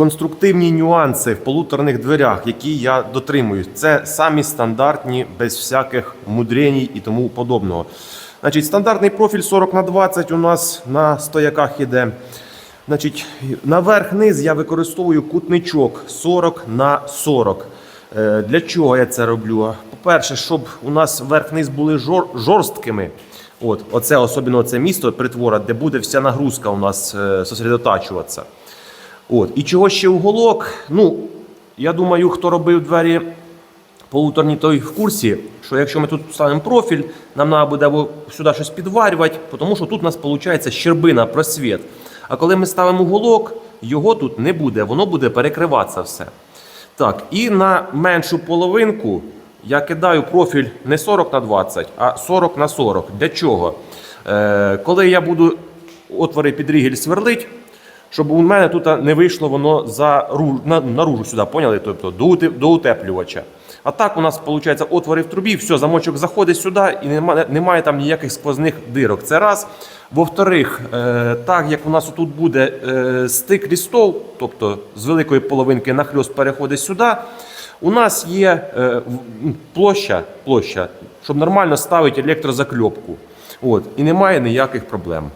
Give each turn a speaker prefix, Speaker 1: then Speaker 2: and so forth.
Speaker 1: конструктивні нюанси в полуторних дверях, які я дотримуюсь. Це самі стандартні, без всяких мудреній і тому подобного. Значить, стандартний профіль 40 на 20 у нас на стояках іде. Значить, наверх-низ я використовую кутничок 40 на 40. Е, Для чого я це роблю? По-перше, щоб у нас верх-низ були жор- жорсткими. От, оце особливо це місто притвора, де буде вся нагрузка у нас е, сосредотачуватися. От. І чого ще уголок? Ну, я думаю, хто робив двері полуторні, той в курсі, що якщо ми тут ставимо профіль, нам треба буде сюди щось підварювати, тому що тут у нас виходить щербина, просвіт. А коли ми ставимо уголок, його тут не буде, воно буде перекриватися все. Так, і на меншу половинку я кидаю профіль не 40 на 20, а 40 на 40. Для чого? Е, коли я буду отвори під рігель сверлить, щоб у мене тут не вийшло воно за ру- на, наружу сюди, поняли? Тобто до утеплювача. А так у нас виходить отвори в трубі, все, замочок заходить сюди і немає, немає там ніяких сквозних дирок. Це раз. Во-вторих, е, так як у нас тут буде е, стик лістов, тобто з великої половинки нахльост переходить сюди, у нас є е, площа, площа, щоб нормально ставити електрозакльопку. От, і немає ніяких проблем.